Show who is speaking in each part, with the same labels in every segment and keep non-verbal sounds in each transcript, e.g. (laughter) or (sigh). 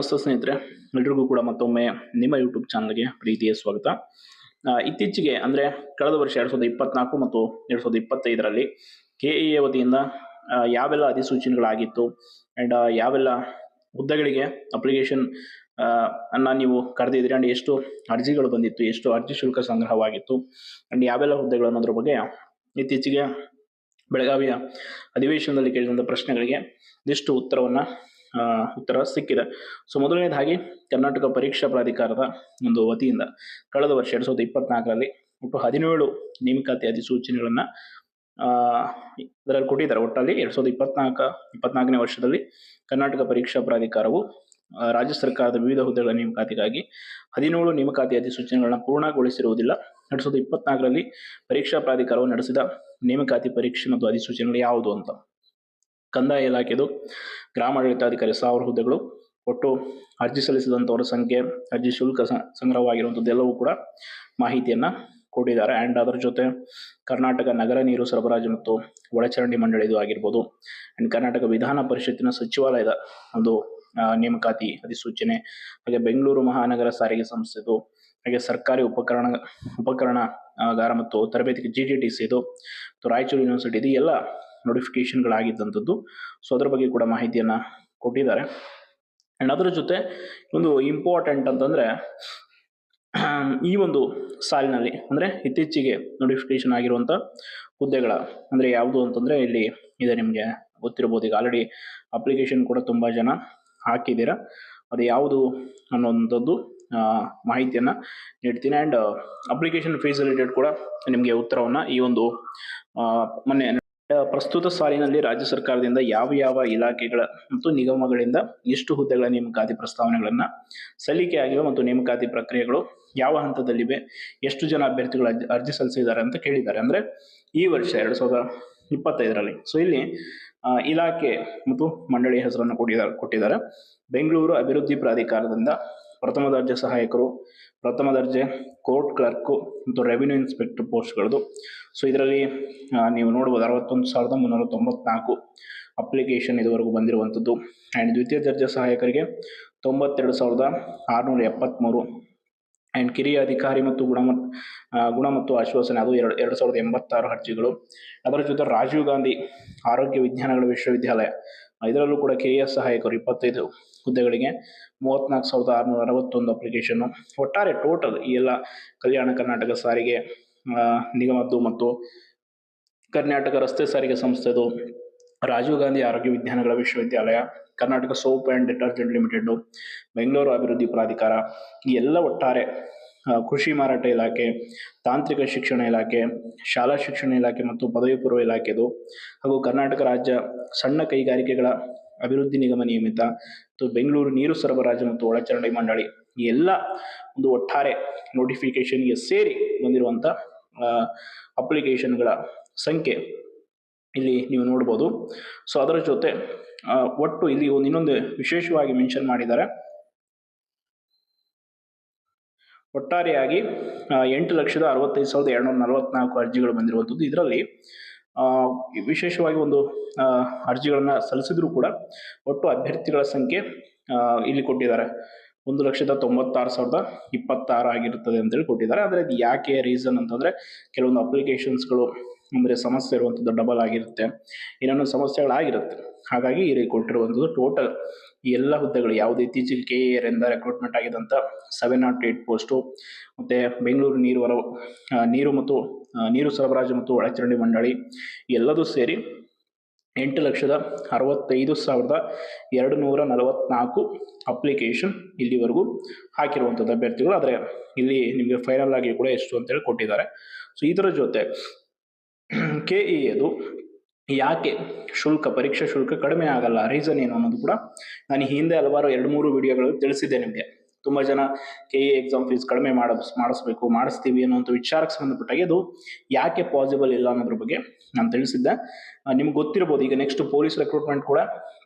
Speaker 1: ನಮಸ್ತೆ ಸ್ನೇಹಿತರೆ ಎಲ್ರಿಗೂ ಕೂಡ ಮತ್ತೊಮ್ಮೆ ನಿಮ್ಮ ಯೂಟ್ಯೂಬ್ ಚಾನಲ್ಗೆ ಪ್ರೀತಿಯ ಸ್ವಾಗತ. ಇತ್ತೀಚೆಗೆ ಅಂದರೆ ಕಳೆದ ವರ್ಷ ಎರಡು ಸಾವಿರದ ಇಪ್ಪತ್ನಾಲ್ಕು ಮತ್ತು ಎರಡು ಸಾವಿರದ ಇಪ್ಪತ್ತೈದರಲ್ಲಿ ಕೆ ಇ ಎ ವತಿಯಿಂದ ಯಾವೆಲ್ಲ ಅಧಿಸೂಚನೆಗಳಾಗಿತ್ತು ಆ್ಯಂಡ್ ಯಾವೆಲ್ಲ ಹುದ್ದೆಗಳಿಗೆ ಅಪ್ಲಿಕೇಶನ್ ಅನ್ನ ನೀವು ಕರೆದಿದ್ರಿ ಆ್ಯಂಡ್ ಎಷ್ಟು ಅರ್ಜಿಗಳು ಬಂದಿತ್ತು, ಎಷ್ಟು ಅರ್ಜಿ ಶುಲ್ಕ ಸಂಗ್ರಹವಾಗಿತ್ತು ಆ್ಯಂಡ್ ಯಾವೆಲ್ಲ ಹುದ್ದೆಗಳು ಅನ್ನೋದ್ರ ಬಗ್ಗೆ ಇತ್ತೀಚೆಗೆ ಬೆಳಗಾವಿಯ ಅಧಿವೇಶನದಲ್ಲಿ ಕೇಳಿದಂಥ ಪ್ರಶ್ನೆಗಳಿಗೆ ಇದಿಷ್ಟು ಉತ್ತರವನ್ನು ಉತ್ತರ ಸಿಕ್ಕಿದೆ. ಸೊ, ಮೊದಲನೇದಾಗಿ ಕರ್ನಾಟಕ ಪರೀಕ್ಷಾ ಪ್ರಾಧಿಕಾರದ ಒಂದು ವತಿಯಿಂದ ಕಳೆದ ವರ್ಷ ಎರಡು ಸಾವಿರದ ಇಪ್ಪತ್ನಾಲ್ಕರಲ್ಲಿ ಒಟ್ಟು ಹದಿನೇಳು ನೇಮಕಾತಿ ಅಧಿಸೂಚನೆಗಳನ್ನು ಇದರಲ್ಲಿ ಕೊಟ್ಟಿದ್ದಾರೆ. ಒಟ್ಟಲ್ಲಿ ಎರಡು ಸಾವಿರದ ಇಪ್ಪತ್ನಾಲ್ಕ, ಇಪ್ಪತ್ನಾಲ್ಕನೇ ವರ್ಷದಲ್ಲಿ ಕರ್ನಾಟಕ ಪರೀಕ್ಷಾ ಪ್ರಾಧಿಕಾರವು ರಾಜ್ಯ ಸರ್ಕಾರದ ವಿವಿಧ ಹುದ್ದೆಗಳ ನೇಮಕಾತಿಗಾಗಿ ಹದಿನೇಳು ನೇಮಕಾತಿ ಅಧಿಸೂಚನೆಗಳನ್ನ ಪೂರ್ಣಗೊಳಿಸಿರುವುದಿಲ್ಲ. ಎರಡು ಸಾವಿರದ ಇಪ್ಪತ್ನಾಲ್ಕರಲ್ಲಿ ಪರೀಕ್ಷಾ ಪ್ರಾಧಿಕಾರವು ನಡೆಸಿದ ನೇಮಕಾತಿ ಪರೀಕ್ಷೆ ಮತ್ತು ಅಧಿಸೂಚನೆಗಳು ಯಾವುದು ಅಂತ. ಕಂದಾಯ ಇಲಾಖೆದು ಗ್ರಾಮಾಡಳಿತಾಧಿಕಾರಿ ಸಾವಿರ ಹುದ್ದೆಗಳು ಒಟ್ಟು ಅರ್ಜಿ ಸಲ್ಲಿಸಿದಂಥವರ ಸಂಖ್ಯೆ, ಅರ್ಜಿ ಶುಲ್ಕ ಸಂಗ್ರಹವಾಗಿರುವಂಥದ್ದು ಎಲ್ಲವೂ ಕೂಡ ಮಾಹಿತಿಯನ್ನು ಕೊಟ್ಟಿದ್ದಾರೆ. ಆ್ಯಂಡ್ ಅದರ ಜೊತೆ ಕರ್ನಾಟಕ ನಗರ ನೀರು ಸರಬರಾಜು ಮತ್ತು ಒಳಚರಂಡಿ ಮಂಡಳಿದು ಆಗಿರ್ಬೋದು. ಆ್ಯಂಡ್ ಕರ್ನಾಟಕ ವಿಧಾನ ಪರಿಷತ್ತಿನ ಸಚಿವಾಲಯದ ಒಂದು ನೇಮಕಾತಿ ಅಧಿಸೂಚನೆ, ಹಾಗೆ ಬೆಂಗಳೂರು ಮಹಾನಗರ ಸಾರಿಗೆ ಸಂಸ್ಥೆದು, ಹಾಗೆ ಸರ್ಕಾರಿ ಉಪಕರಣ, ಉಪಕರಣಗಾರ ಮತ್ತು ತರಬೇತಿ ಜಿ ಟಿ ಟಿ ಸಿ ಇದು ಮತ್ತು ರಾಯಚೂರು ಯೂನಿವರ್ಸಿಟಿ ಇದು ಎಲ್ಲ ನೋಟಿಫಿಕೇಶನ್ಗಳಾಗಿದ್ದಂಥದ್ದು ಸೊ ಅದರ ಬಗ್ಗೆ ಕೂಡ ಮಾಹಿತಿಯನ್ನು ಕೊಟ್ಟಿದ್ದಾರೆ. ಆ್ಯಂಡ್ ಅದರ ಜೊತೆ ಒಂದು ಇಂಪಾರ್ಟೆಂಟ್ ಅಂತಂದರೆ, ಈ ಒಂದು ಸಾಲಿನಲ್ಲಿ, ಅಂದರೆ ಇತ್ತೀಚೆಗೆ ನೋಟಿಫಿಕೇಶನ್ ಆಗಿರುವಂಥ ಹುದ್ದೆಗಳ, ಅಂದರೆ ಯಾವುದು ಅಂತಂದರೆ ಇಲ್ಲಿ ಇದೆ ನಿಮಗೆ ಗೊತ್ತಿರ್ಬೋದು ಈಗ ಆಲ್ರೆಡಿ ಅಪ್ಲಿಕೇಶನ್ ಕೂಡ ತುಂಬ ಜನ ಹಾಕಿದ್ದೀರಾ. ಅದು ಯಾವುದು ಅನ್ನೋವಂಥದ್ದು ಮಾಹಿತಿಯನ್ನು ನೀಡ್ತೀನಿ. ಆ್ಯಂಡ್ ಅಪ್ಲಿಕೇಶನ್ ಫೀಸ್ ರಿಲೇಟೆಡ್ ಕೂಡ ನಿಮಗೆ ಉತ್ತರವನ್ನು ಈ ಒಂದು ಮೊನ್ನೆ ಪ್ರಸ್ತುತ ಸಾಲಿನಲ್ಲಿ ರಾಜ್ಯ ಸರ್ಕಾರದಿಂದ ಯಾವ ಯಾವ ಇಲಾಖೆಗಳ ಮತ್ತು ನಿಗಮಗಳಿಂದ ಎಷ್ಟು ಹುದ್ದೆಗಳ ನೇಮಕಾತಿ ಪ್ರಸ್ತಾವನೆಗಳನ್ನು ಸಲ್ಲಿಕೆ ಆಗಿವೆ ಮತ್ತು ನೇಮಕಾತಿ ಪ್ರಕ್ರಿಯೆಗಳು ಯಾವ ಹಂತದಲ್ಲಿವೆ, ಎಷ್ಟು ಜನ ಅಭ್ಯರ್ಥಿಗಳು ಅರ್ಜಿ ಸಲ್ಲಿಸಿದ್ದಾರೆ ಅಂತ ಕೇಳಿದ್ದಾರೆ. ಅಂದರೆ ಈ ವರ್ಷ ಎರಡು ಸಾವಿರದ ಇಪ್ಪತ್ತೈದರಲ್ಲಿ. ಸೊ ಇಲ್ಲಿ ಇಲಾಖೆ ಮತ್ತು ಮಂಡಳಿ ಹೆಸರನ್ನು ಕೊಟ್ಟಿದ್ದಾರೆ ಕೊಟ್ಟಿದ್ದಾರೆ. ಬೆಂಗಳೂರು ಅಭಿವೃದ್ಧಿ ಪ್ರಾಧಿಕಾರದಿಂದ ಪ್ರಥಮ ದರ್ಜೆ ಸಹಾಯಕರು, ಪ್ರಥಮ ದರ್ಜೆ ಕೋರ್ಟ್ ಕ್ಲರ್ಕು ಮತ್ತು ರೆವಿನ್ಯೂ ಇನ್ಸ್ಪೆಕ್ಟರ್ ಪೋಸ್ಟ್ಗಳದು. ಸೊ, ಇದರಲ್ಲಿ ನೀವು ನೋಡ್ಬೋದು ಅರವತ್ತೊಂದು ಸಾವಿರದ ಮುನ್ನೂರ ತೊಂಬತ್ನಾಲ್ಕು ಅಪ್ಲಿಕೇಶನ್ ಇದುವರೆಗೂ ಬಂದಿರುವಂಥದ್ದು. ಆ್ಯಂಡ್ ದ್ವಿತೀಯ ದರ್ಜೆ ಸಹಾಯಕರಿಗೆ ತೊಂಬತ್ತೆರಡು ಸಾವಿರದ ಆರುನೂರ ಎಪ್ಪತ್ತ್ಮೂರು ಆ್ಯಂಡ್ ಕಿರಿಯ ಅಧಿಕಾರಿ ಮತ್ತು ಗುಣಮಟ್ಟ ಗುಣ ಮತ್ತು ಆಶ್ವಾಸನೆ ಅದು ಎರಡು ಎರಡು ಸಾವಿರದ ಎಂಬತ್ತಾರು ಅರ್ಜಿಗಳು. ಅದರ ಜೊತೆ ರಾಜೀವ್ ಗಾಂಧಿ ಆರೋಗ್ಯ ವಿಜ್ಞಾನಗಳ ವಿಶ್ವವಿದ್ಯಾಲಯ ಇದರಲ್ಲೂ ಕೂಡ ಕಿರಿಯ ಸಹಾಯಕರು ಇಪ್ಪತ್ತೈದು ಹುದ್ದೆಗಳಿಗೆ ಮೂವತ್ತ್ನಾಲ್ಕು ಸಾವಿರದ ಆರುನೂರ ಅರವತ್ತೊಂದು ಅಪ್ಲಿಕೇಶನ್ನು ಒಟ್ಟಾರೆ ಟೋಟಲ್ ಈ ಎಲ್ಲ ಕಲ್ಯಾಣ ಕರ್ನಾಟಕ ಸಾರಿಗೆ ನಿಗಮದ್ದು ಮತ್ತು ಕರ್ನಾಟಕ ರಸ್ತೆ ಸಾರಿಗೆ ಸಂಸ್ಥೆದು ರಾಜೀವ್ ಗಾಂಧಿ ಆರೋಗ್ಯ ವಿಜ್ಞಾನಗಳ ವಿಶ್ವವಿದ್ಯಾಲಯ, Karnataka soap and detergent limited, Bengaluru ಅಭಿವೃದ್ಧಿ ಪ್ರಾಧಿಕಾರ, ಈ ಎಲ್ಲ ಒಟ್ಟಾರೆ ಕೃಷಿ ಮಾರಾಟ ಇಲಾಖೆ, ತಾಂತ್ರಿಕ ಶಿಕ್ಷಣ ಇಲಾಖೆ, ಶಾಲಾ ಶಿಕ್ಷಣ ಇಲಾಖೆ ಮತ್ತು ಪದವಿ ಪೂರ್ವ ಇಲಾಖೆದು ಹಾಗೂ ಕರ್ನಾಟಕ ರಾಜ್ಯ ಸಣ್ಣ ಕೈಗಾರಿಕೆಗಳ ಅಭಿವೃದ್ಧಿ ನಿಗಮ ನಿಯಮಿತ ಮತ್ತು ಬೆಂಗಳೂರು ನೀರು ಸರಬರಾಜು ಮತ್ತು ಒಳಚರಂಡಿ ಮಂಡಳಿ ಎಲ್ಲ ಒಂದು ಒಟ್ಟಾರೆ ನೋಟಿಫಿಕೇಶನ್ಗೆ ಸೇರಿ ಬಂದಿರುವಂಥ ಅಪ್ಲಿಕೇಶನ್ಗಳ ಸಂಖ್ಯೆ ಇಲ್ಲಿ ನೀವು ನೋಡ್ಬೋದು. ಸೊ ಅದರ ಜೊತೆ ಒಟ್ಟು ಇಲ್ಲಿ ಒಂದು ಇನ್ನೊಂದು ವಿಶೇಷವಾಗಿ ಮೆನ್ಷನ್ ಮಾಡಿದ್ದಾರೆ. ಒಟ್ಟಾರೆಯಾಗಿ ಎಂಟು ಲಕ್ಷದ ಅರವತ್ತೈದು ಸಾವಿರದ ಎರಡುನೂರ ನಲವತ್ನಾಲ್ಕು ಅರ್ಜಿಗಳು ಬಂದಿರುವಂಥದ್ದು. ಇದರಲ್ಲಿ ವಿಶೇಷವಾಗಿ ಒಂದು ಅರ್ಜಿಗಳನ್ನು ಸಲ್ಲಿಸಿದರೂ ಸಲ್ಲಿಸಿದ್ರು ಕೂಡ ಒಟ್ಟು ಅಭ್ಯರ್ಥಿಗಳ ಸಂಖ್ಯೆ ಇಲ್ಲಿ ಕೊಟ್ಟಿದ್ದಾರೆ. ಒಂದು ಲಕ್ಷದ ತೊಂಬತ್ತಾರು ಸಾವಿರದ ಇಪ್ಪತ್ತಾರು ಆಗಿರುತ್ತದೆ ಅಂತೇಳಿ ಕೊಟ್ಟಿದ್ದಾರೆ. ಆದರೆ ಅದು ಯಾಕೆ ರೀಸನ್ ಅಂತಂದರೆ, ಕೆಲವೊಂದು ಅಪ್ಲಿಕೇಶನ್ಸ್ಗಳು ಅಂದರೆ ಸಮಸ್ಯೆ ಇರುವಂಥದ್ದು ಡಬಲ್ ಆಗಿರುತ್ತೆ. ಇನ್ನೊಂದು ಸಮಸ್ಯೆಗಳಾಗಿರುತ್ತೆ. ಹಾಗಾಗಿ ಇಲ್ಲಿ ಕೊಟ್ಟಿರುವಂಥದ್ದು ಟೋಟಲ್ ಈ ಎಲ್ಲ ಹುದ್ದೆಗಳು ಯಾವುದೇ ಇತ್ತೀಚೆಗೆ ಕೆ ಎ ಇಂದ ರೆಕ್ರೂಟ್ಮೆಂಟ್ ಆಗಿದ್ದಂಥ ಸೆವೆನ್ ನಾಟ್ ಏಟ್ ಪೋಸ್ಟು ಮತ್ತು ಬೆಂಗಳೂರು ನೀರು ಹೊರ ನೀರು ಮತ್ತು ನೀರು ಸರಬರಾಜು ಮತ್ತು ಒಳಚರಂಡಿ ಮಂಡಳಿ ಎಲ್ಲದೂ ಸೇರಿ ಎಂಟು ಲಕ್ಷದ ಅರವತ್ತೈದು ಸಾವಿರದ ಎರಡು ನೂರ ನಲವತ್ನಾಲ್ಕು ಅಪ್ಲಿಕೇಶನ್ ಇಲ್ಲಿವರೆಗೂ ಹಾಕಿರುವಂಥದ್ದು ಅಭ್ಯರ್ಥಿಗಳು. ಆದರೆ ಇಲ್ಲಿ ನಿಮಗೆ ಫೈನಲ್ ಆಗಿ ಕೂಡ ಎಷ್ಟು ಅಂತೇಳಿ ಕೊಟ್ಟಿದ್ದಾರೆ. ಸೊ ಇದರ ಜೊತೆ ಕೆ ಇ ಅದು ಯಾಕೆ ಶುಲ್ಕ, ಪರೀಕ್ಷಾ ಶುಲ್ಕ ಕಡಿಮೆ ಆಗಲ್ಲ? ರೀಸನ್ ಏನು ಅನ್ನೋದು ಕೂಡ ನಾನು ಹಿಂದೆ ಹಲವಾರು ಎರಡು ಮೂರು ವಿಡಿಯೋಗಳು ತಿಳಿಸಿದ್ದೆ ನಿಮಗೆ. ತುಂಬ ಜನ ಕೆ ಎ ಎಕ್ಸಾಮ್ ಫೀಸ್ ಕಡಿಮೆ ಮಾಡಿಸ್ ಮಾಡಿಸ್ಬೇಕು, ಮಾಡಿಸ್ತೀವಿ ಅನ್ನೋಂಥ ವಿಚಾರಕ್ಕೆ ಸಂಬಂಧಪಟ್ಟಾಗೆ ಅದು ಯಾಕೆ ಪಾಸಿಬಲ್ ಇಲ್ಲ ಅನ್ನೋದ್ರ ಬಗ್ಗೆ ನಾನು ತಿಳಿಸಿದ್ದೆ. ನಿಮ್ಗೆ ಗೊತ್ತಿರ್ಬೋದು, ಈಗ ನೆಕ್ಸ್ಟ್ ಪೊಲೀಸ್ ರೆಕ್ರೂಟ್ಮೆಂಟ್ ಕೂಡ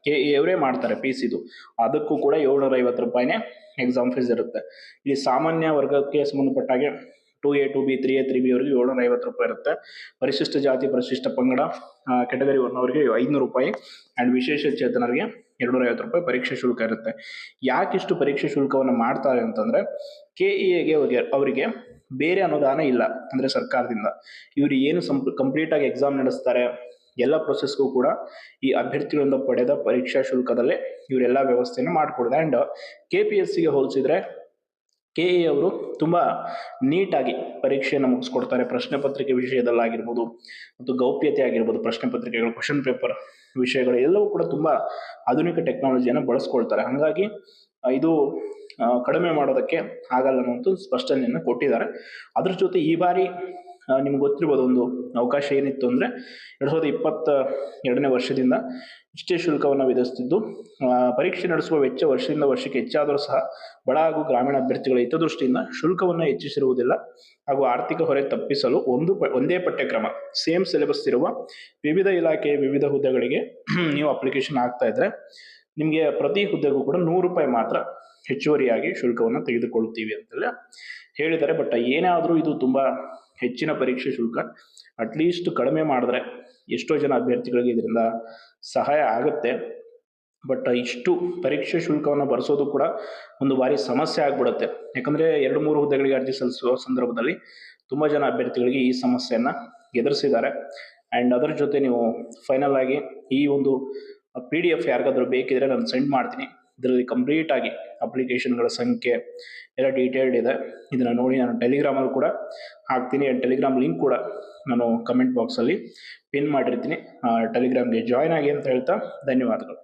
Speaker 1: ಕೆ ಇ ಅವರೇ ಮಾಡ್ತಾರೆ ಪಿ ಸಿದು ಅದಕ್ಕೂ ಕೂಡ ಏಳ್ನೂರ ಐವತ್ತು ರೂಪಾಯಿನೇ ಎಕ್ಸಾಮ್ ಫೀಸ್ ಇರುತ್ತೆ. ಇಲ್ಲಿ ಸಾಮಾನ್ಯ ವರ್ಗಕ್ಕೆ ಸಂಬಂಧಪಟ್ಟಾಗೆ two A two B three A three B ಅವರಿಗೆ ಏಳ್ನೂರ ಐವತ್ತು ರೂಪಾಯಿ ಇರುತ್ತೆ. ಪರಿಶಿಷ್ಟ ಜಾತಿ, ಪರಿಶಿಷ್ಟ ಪಂಗಡ ಕೆಟಗರಿ ಒನ್ ಅವರಿಗೆ ಐದುನೂರು ರೂಪಾಯಿ ಆ್ಯಂಡ್ ವಿಶೇಷ ಚೇತನರಿಗೆ ಎರಡುನೂರ ಐವತ್ತು ರೂಪಾಯಿ ಪರೀಕ್ಷೆ ಶುಲ್ಕ ಇರುತ್ತೆ. ಯಾಕಿಷ್ಟು ಪರೀಕ್ಷೆ ಶುಲ್ಕವನ್ನು ಮಾಡ್ತಾರೆ ಅಂತಂದರೆ ಕೆ ಇ ಎಗೆ ಅವರಿಗೆ ಬೇರೆ ಅನುದಾನ ಇಲ್ಲ ಅಂದರೆ ಸರ್ಕಾರದಿಂದ. ಇವರು ಏನು ಸಂಪ್ ಕಂಪ್ಲೀಟಾಗಿ ಎಕ್ಸಾಮ್ ನಡೆಸ್ತಾರೆ, ಎಲ್ಲ ಪ್ರೊಸೆಸ್ಗೂ ಕೂಡ ಈ ಅಭ್ಯರ್ಥಿಗಳಿಂದ ಪಡೆದ ಪರೀಕ್ಷಾ ಶುಲ್ಕದಲ್ಲೇ ಇವರೆಲ್ಲ ವ್ಯವಸ್ಥೆಯನ್ನು ಮಾಡಿಕೊಡಿದೆ ಆ್ಯಂಡ್ ಕೆ ಪಿ ಎಸ್ ಸಿಗೆ ಹೋಲಿಸಿದ್ರೆ ಕೆ ಎ ಅವರು ತುಂಬ ನೀಟಾಗಿ ಪರೀಕ್ಷೆಯನ್ನು ಮುಗಿಸ್ಕೊಡ್ತಾರೆ. ಪ್ರಶ್ನೆ ಪತ್ರಿಕೆ ವಿಷಯದಲ್ಲಾಗಿರ್ಬೋದು ಮತ್ತು ಗೌಪ್ಯತೆ ಆಗಿರ್ಬೋದು, ಪ್ರಶ್ನೆ ಪತ್ರಿಕೆಗಳು ಕ್ವಶನ್ ಪೇಪರ್ ವಿಷಯಗಳು ಎಲ್ಲವೂ ಕೂಡ ತುಂಬ ಆಧುನಿಕ ಟೆಕ್ನಾಲಜಿಯನ್ನು ಬಳಸ್ಕೊಳ್ತಾರೆ. ಹಾಗಾಗಿ ಇದು ಕಡಿಮೆ ಮಾಡೋದಕ್ಕೆ ಆಗಲ್ಲ ಅನ್ನುವಂಥ ಸ್ಪಷ್ಟನೆಯನ್ನು ಕೊಟ್ಟಿದ್ದಾರೆ. ಅದ್ರ ಜೊತೆ ಈ ಬಾರಿ ನಿಮ್ಗೆ ಗೊತ್ತಿರ್ಬೋದು ಒಂದು ಅವಕಾಶ ಏನಿತ್ತು ಅಂದರೆ ಎರಡು ಸಾವಿರದ ಇಪ್ಪತ್ತ ಎರಡನೇ ವರ್ಷದಿಂದ ಇಷ್ಟೇ ಶುಲ್ಕವನ್ನು ವಿಧಿಸ್ತಿದ್ದು. ಪರೀಕ್ಷೆ ನಡೆಸುವ ವೆಚ್ಚ ವರ್ಷದಿಂದ ವರ್ಷಕ್ಕೆ ಹೆಚ್ಚಾದರೂ ಸಹ ಬಡ ಹಾಗೂ ಗ್ರಾಮೀಣ ಅಭ್ಯರ್ಥಿಗಳ ಹಿತದೃಷ್ಟಿಯಿಂದ ಶುಲ್ಕವನ್ನು ಹೆಚ್ಚಿಸಿರುವುದಿಲ್ಲ ಹಾಗೂ ಆರ್ಥಿಕ ಹೊರೆ ತಪ್ಪಿಸಲು ಒಂದು ಪ, ಒಂದೇ ಪಠ್ಯಕ್ರಮ, ಸೇಮ್ ಸಿಲೆಬಸ್ ಇರುವ ವಿವಿಧ ಇಲಾಖೆಯ ವಿವಿಧ ಹುದ್ದೆಗಳಿಗೆ (clears throat) ನೀವು ಅಪ್ಲಿಕೇಶನ್ ಹಾಕ್ತಾ ಇದ್ರೆ ನಿಮಗೆ ಪ್ರತಿ ಹುದ್ದೆಗೂ ಕೂಡ ನೂರು ರೂಪಾಯಿ ಮಾತ್ರ ಹೆಚ್ಚುವರಿಯಾಗಿ ಶುಲ್ಕವನ್ನು ತೆಗೆದುಕೊಳ್ಳುತ್ತೀವಿ ಅಂತೆಲ್ಲ ಹೇಳಿದ್ದಾರೆ. ಬಟ್ ಏನೇ ಇದು ತುಂಬ ಹೆಚ್ಚಿನ ಪರೀಕ್ಷೆ ಶುಲ್ಕ ಅಟ್ಲೀಸ್ಟ್ ಕಡಿಮೆ ಮಾಡಿದ್ರೆ ಎಷ್ಟೋ ಜನ ಅಭ್ಯರ್ಥಿಗಳಿಗೆ ಇದರಿಂದ ಸಹಾಯ ಆಗುತ್ತೆ. ಬಟ್ ಇಷ್ಟು ಪರೀಕ್ಷೆ ಶುಲ್ಕವನ್ನು ಭರಿಸೋದು ಕೂಡ ಒಂದು ಬಾರಿ ಸಮಸ್ಯೆ ಆಗ್ಬಿಡುತ್ತೆ. ಯಾಕಂದರೆ ಎರಡು ಮೂರು ಹುದ್ದೆಗಳಿಗೆ ಅರ್ಜಿ ಸಲ್ಲಿಸುವ ಸಂದರ್ಭದಲ್ಲಿ ತುಂಬ ಜನ ಅಭ್ಯರ್ಥಿಗಳಿಗೆ ಈ ಸಮಸ್ಯೆಯನ್ನು ಎದುರಿಸಿದ್ದಾರೆ. ಆ್ಯಂಡ್ ಅದರ ಜೊತೆ ನೀವು ಫೈನಲ್ ಆಗಿ ಈ ಒಂದು ಪಿ ಡಿ ಎಫ್ ಯಾರಿಗಾದರೂ ಬೇಕಿದ್ರೆ ನಾನು ಸೆಂಡ್ ಮಾಡ್ತೀನಿ. ಇದರಲ್ಲಿ ಕಂಪ್ಲೀಟಾಗಿ ಅಪ್ಲಿಕೇಶನ್ಗಳ ಸಂಖ್ಯೆ ಎಲ್ಲ ಡೀಟೇಲ್ಡ್ ಇದೆ. ಇದನ್ನು ನೋಡಿ ನಾನು ಟೆಲಿಗ್ರಾಮಲ್ಲಿ ಕೂಡ ಹಾಕ್ತೀನಿ. ಟೆಲಿಗ್ರಾಮ್ ಲಿಂಕ್ ಕೂಡ ನಾನು ಕಮೆಂಟ್ ಬಾಕ್ಸಲ್ಲಿ ಪಿನ್ ಮಾಡಿರ್ತೀನಿ. ಟೆಲಿಗ್ರಾಮ್ಗೆ ಜಾಯ್ನ್ ಆಗಿ ಅಂತ ಹೇಳ್ತಾ ಧನ್ಯವಾದಗಳು.